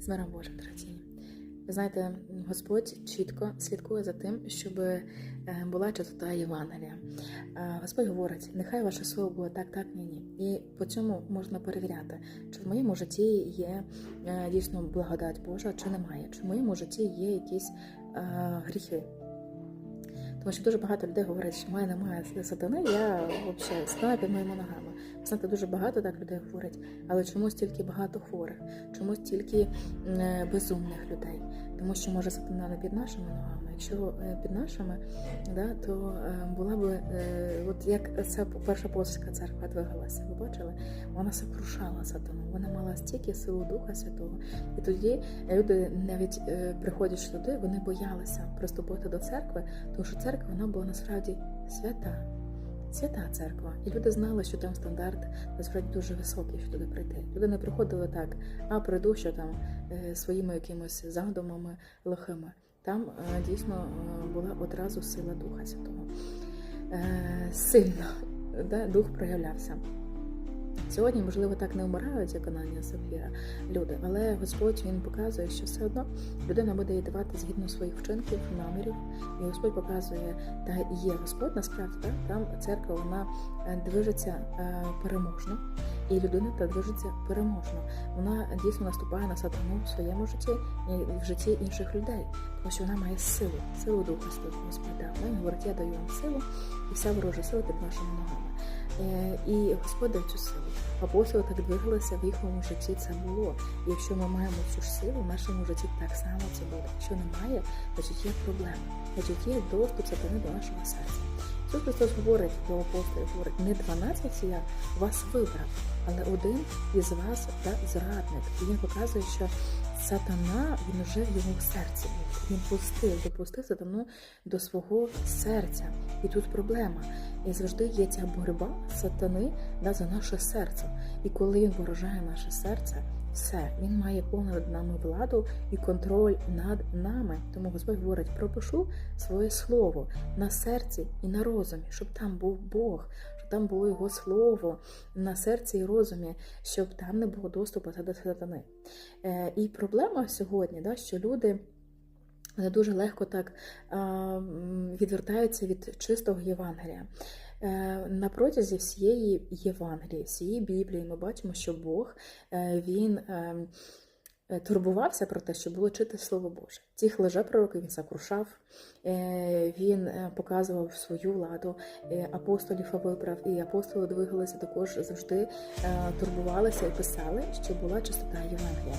З миром Божим, дорогоцінні. Ви знаєте, Господь чітко слідкує за тим, щоб е, була чистота Євангелія. Е, Господь говорить, нехай ваше слово буде так, так, ні, ні. І по цьому можна перевіряти, чи в моєму житті є е, дійсно благодать Божа, чи немає, чи в моєму житті є якісь гріхи. Тому що дуже багато людей говорять, що в мене немає сатани, я взагалі сатана під моїми ногами. Знаєте, дуже багато так людей говорять, але чомусь тільки багато хворих, чомусь тільки е, безумних людей. Тому що може сатана не під нашими ногами. Якщо е, під нашими, да, то е, була е, от як ця перша апостольська церква двигалася, ви бачили, вона сокрушала сатану, вона мала стільки силу Духа Святого. І тоді люди навіть приходячи туди, вони боялися приступити до церкви, тому що церква вона була насправді свята. Свята церква, і люди знали, що там стандарт насправді дуже високий, що туди прийти. Люди не приходили так, а прийду, що там е, своїми якимось задумами лихими. Там е, дійсно е, була одразу сила Духа Святого. Сильно да, дух проявлявся. Сьогодні, можливо, так не вмирають, як Ананія люди, але Господь він показує, що все одно людина буде їй давати згідно своїх вчинків, намірів. І Господь показує, та є Господь насправді, так? там церква вона е, движеться е, переможно, і людина та движеться переможно. Вона дійсно наступає на сатану в своєму житті і в житті інших людей, тому що вона має силу, силу Духа Господа. Вона говорить, я даю вам силу, і вся ворожа сила під вашими ногами. Е, І Господь дає цю силу. Апостоли так двигалися в їхньому житті. Це було. І якщо ми маємо цю ж силу, в нашому житті так само це буде. Якщо немає, значить є проблема. Значить є доступ сатани до нашого серця. Ісус Христос говорить до апостолів, говорить, не 12 я вас вибрав, але один із вас та зрадник. І він показує, що сатана він вже в його серці. Він пустив, допустив сатану до свого серця. І тут проблема. І завжди є ця боротьба сатани да, за наше серце. І коли він ворожає наше серце, все, він має повну над нами владу і контроль над нами. Тому Господь говорить: пропишу своє слово на серці і на розумі, щоб там був Бог, там було його слово на серці і розумі, щоб там не було доступу до сатани. Е, і проблема сьогодні, да, що люди. Вони дуже легко так відвертаються від чистого Євангелія. Е, На протязі всієї Євангелії, всієї Біблії, ми бачимо, що Бог е, він е, е, турбувався про те, щоб було чити Слово Боже. Цих лжепророків він сокрушав, е, він е, показував свою владу, е, апостолів вибрав, і апостоли двигалися також завжди е, турбувалися і писали, що була чистота Євангелія.